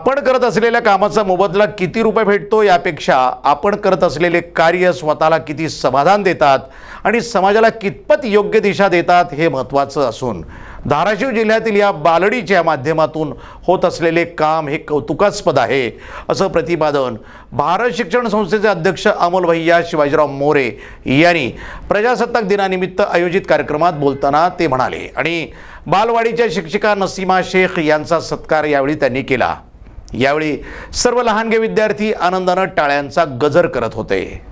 आपण करत असलेल्या कामाचा मोबदला किती रुपये भेटतो यापेक्षा आपण करत असलेले कार्य स्वतःला किती समाधान देतात आणि समाजाला कितपत योग्य दिशा देतात हे महत्त्वाचं असून धाराशिव जिल्ह्यातील या बालडीच्या माध्यमातून होत असलेले काम हे कौतुकास्पद आहे असं प्रतिपादन भारत शिक्षण संस्थेचे अध्यक्ष अमोल भैया शिवाजीराव मोरे यांनी प्रजासत्ताक दिनानिमित्त आयोजित कार्यक्रमात बोलताना ते म्हणाले. आणि बालवाडीच्या शिक्षिका नसीमा शेख यांचा सत्कार यावेळी त्यांनी केला. यावेळी सर्व लहानगे विद्यार्थी आनंदानं टाळ्यांचा गजर करत होते.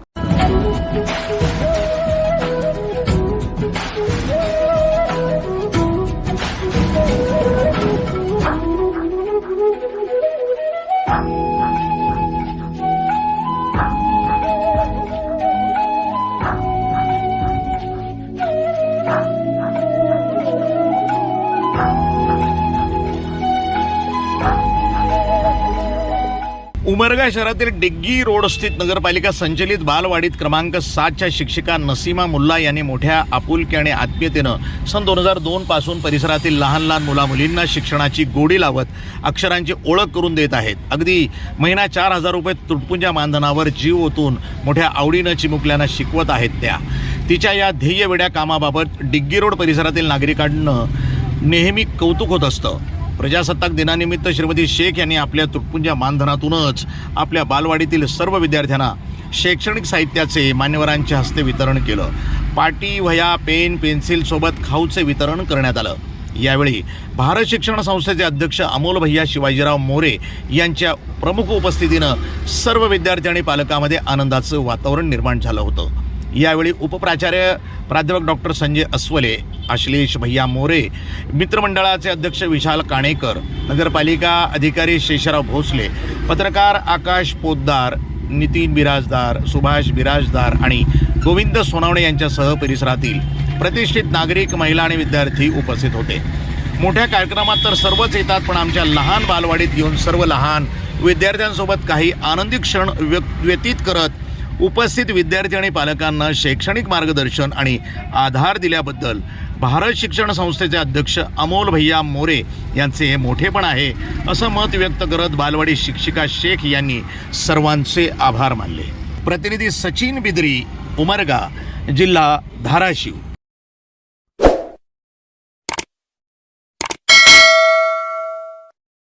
उमरगा शहरातील डिग्गी रोड स्थित नगरपालिका संचलित बालवाडीत क्रमांक सातच्या शिक्षिका नसीमा मुल्ला यांनी मोठ्या आपुलकी आणि आत्मीयतेनं सन दोन हजार दोन पासून परिसरातील लहान लहान मुलामुलींना शिक्षणाची गोडी लावत अक्षरांची ओळख करून देत आहेत. अगदी महिना चार हजार रुपये तुटपुंजा मानधनावर जीव ओतून मोठ्या आवडीनं चिमुकल्यांना शिकवत आहेत त्या. तिच्या या ध्येयवेड्या कामाबाबत डिग्गी रोड परिसरातील नागरिकांना नेहमी कौतुक होत असतं. प्रजासत्ताक दिनानिमित्त श्रीमती शेख यांनी आपल्या तुटपुंजा मानधनातूनच आपल्या बालवाडीतील सर्व विद्यार्थ्यांना शैक्षणिक साहित्याचे मान्यवरांच्या हस्ते वितरण केलं. पाटी वह्या पेन पेन्सिल सोबत खाऊचे वितरण करण्यात आलं. यावेळी भारत शिक्षण संस्थेचे अध्यक्ष अमोल भैया शिवाजीराव मोरे यांच्या प्रमुख उपस्थितीनं सर्व विद्यार्थी आणि पालकामध्ये आनंदाचं वातावरण निर्माण झालं होतं. यावेळी उपप्राचार्य प्राध्यापक डॉक्टर संजय अस्वले आश्लेष भैया मोरे मित्रमंडळाचे अध्यक्ष विशाल काणेकर नगरपालिका अधिकारी शेषराव भोसले पत्रकार आकाश पोद्दार नितीन बिराजदार सुभाष बिराजदार आणि गोविंद सोनावणे यांच्यासह परिसरातील प्रतिष्ठित नागरिक महिला आणि विद्यार्थी उपस्थित होते. मोठ्या कार्यक्रमात तर सर्वच येतात पण आमच्या लहान बालवाडीत येऊन सर्व लहान विद्यार्थ्यांसोबत काही आनंदी क्षण व्य व्यतीत करत उपस्थित विद्यार्थी आणि पालकांना शैक्षणिक मार्गदर्शन आणि आधार दिल्याबद्दल भारत शिक्षण संस्थेचे अध्यक्ष अमोल भैया मोरे यांचे हे मोठेपण आहे असं मत व्यक्त करत बालवाडी शिक्षिका शेख यांनी सर्वांचे आभार मानले. प्रतिनिधी सचिन बिद्री उमरगा जिल्हा धाराशिव.